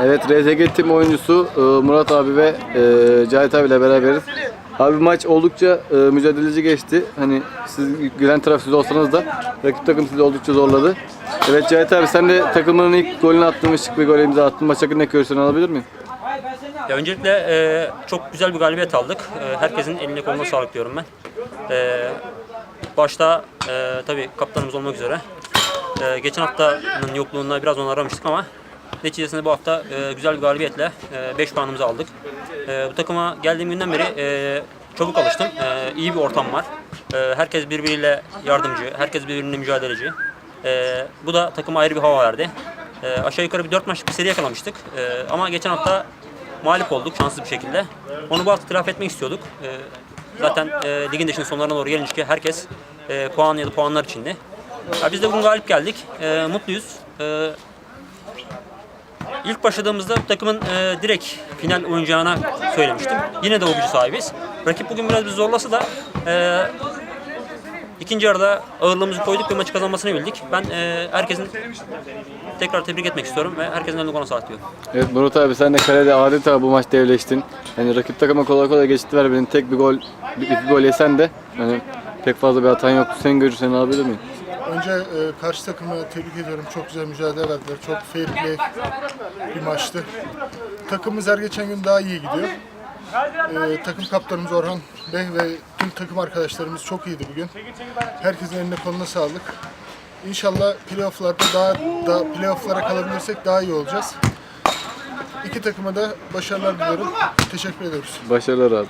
Evet RZG Team oyuncusu e, Murat abi ve e, Cahit abiyle beraberiz. Abi maç oldukça e, mücadeleci geçti. Hani siz gülen taraf siz olsanız da rakip takım sizi oldukça zorladı. Evet Cahit abi sen de takımının ilk golünü attın ve şık bir gol imza attın. Maç hakkında görüşlerini alabilir miyim? Ya öncelikle e, çok güzel bir galibiyet aldık. E, herkesin eline koluna sağlık diyorum ben. E, başta e, tabii kaptanımız olmak üzere. E, geçen haftanın yokluğunda biraz onu aramıştık ama neticesinde bu hafta e, güzel bir galibiyetle 5 puanımızı aldık. E, bu takıma geldiğim günden beri e, çabuk alıştım. E, iyi bir ortam var. E, herkes birbiriyle yardımcı, herkes birbirine mücadeleci. E, bu da takıma ayrı bir hava verdi. E, aşağı yukarı bir 4 maçlık bir seri yakalamıştık. E, ama geçen hafta mağlup olduk şanssız bir şekilde. Onu bu hafta telafi etmek istiyorduk. Ee, zaten e, ligin dışının sonlarına doğru gelince herkes e, puan ya da puanlar içinde. Ya biz de bugün galip geldik. E, mutluyuz. E, ilk başladığımızda takımın e, direkt final oynayacağına söylemiştim. Yine de o gücü sahibiz. Rakip bugün biraz bizi zorlasa da e, ikinci yarıda ağırlığımızı koyduk ve maçı kazanmasını bildik. Ben e, herkesin tekrar tebrik etmek istiyorum ve herkesin eline koluna sağlık diyorum. Evet Murat abi sen de kalede adeta bu maç devleştin. Hani rakip takıma kolay kolay geçti vermedin. Tek bir gol, bir, iki gol yesen de hani pek fazla bir hatan yoktu. Senin görüşlerini alabilir miyim? Önce e, karşı takımı tebrik ediyorum. Çok güzel mücadele verdiler. Çok fair play bir maçtı. Takımımız her geçen gün daha iyi gidiyor. E, takım kaptanımız Orhan Bey ve tüm takım arkadaşlarımız çok iyiydi bugün. Herkesin eline koluna sağlık. İnşallah playofflarda daha da playofflara kalabilirsek daha iyi olacağız. İki takıma da başarılar diliyorum. Teşekkür ediyoruz. Başarılar abi.